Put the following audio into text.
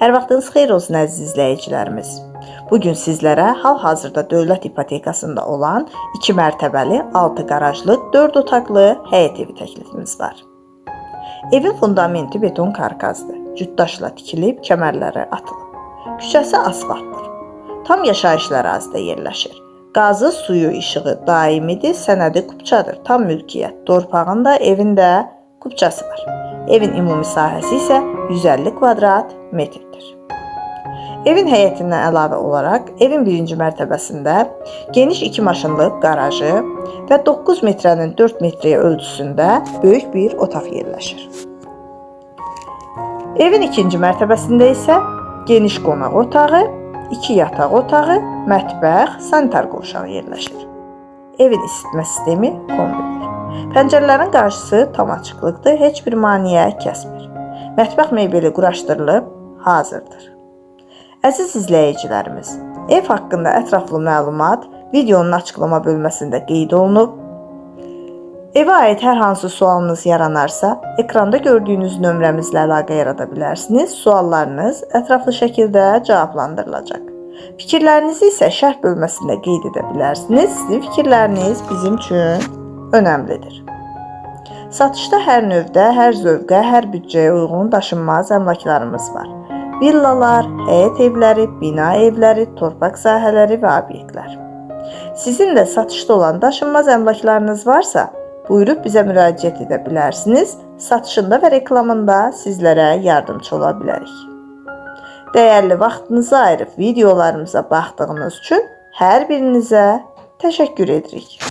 Hər vaxtınız xeyir olsun əziz izləyicilərimiz. Bu gün sizlərə hal-hazırda dövlət ipotekasında olan 2 mərtəbəli, 6 qarajlı, 4 otaqlı həyət evi təklifimiz var. Evin fundamenti beton karkasdır. Cütdaşla tikilib, kəmərləri atılıb. Küçəsi asfaltdır. Tam yaşayışlı ərazidə yerləşir. Qazı, suyu, işığı daimidir, sənədi kupçadır. Tam mülkiyyət. Torpağın da, evin də kupçası var. Evin ümumi sahəsi isə 150 kvadrat metrdir. Evin həyətindən əlavə olaraq evin birinci mərtəbəsində geniş 2 maşınlıq qarajı və 9 metrənin 4 metrəyə ölçüsündə böyük bir otaq yerləşir. Evin ikinci mərtəbəsində isə geniş qonaq otağı, 2 yataq otağı, mətbəx, sanitar qovşağı yerləşir. Evin isitmə sistemi kombidir. Pəncərələrin qarşısı tam açıqlıqdır, heç bir maneə kəsmir. Mətbəx mebeli quraşdırılıb hazırdır. Əziz izləyicilərimiz, ev haqqında ətraflı məlumat videonun açıqlama bölməsində qeyd olunub. Evə aid hər hansı sualınız yaranarsa, ekranda gördüyünüz nömrəmizlə əlaqə yarada bilərsiniz. Suallarınız ətraflı şəkildə cavablandırılacaq. Fikirlərinizi isə şərh bölməsində qeyd edə bilərsiniz. Sizin fikirləriniz bizim üçün önəmlidir. Satışda hər növdə, hər zövqə, hər büdcəyə uyğun daşınmaz əmlaklarımız var. Villalar, həyət evləri, bina evləri, torpaq sahələri və obyektlər. Sizin də satışda olan daşınmaz əmlaklarınız varsa, buyurub bizə müraciət edə bilərsiniz. Satışında və reklamında sizlərə yardımçı ola bilərik. Dəyərli vaxtınızı ayırıb videolarımıza baxdığınız üçün hər birinizə təşəkkür edirik.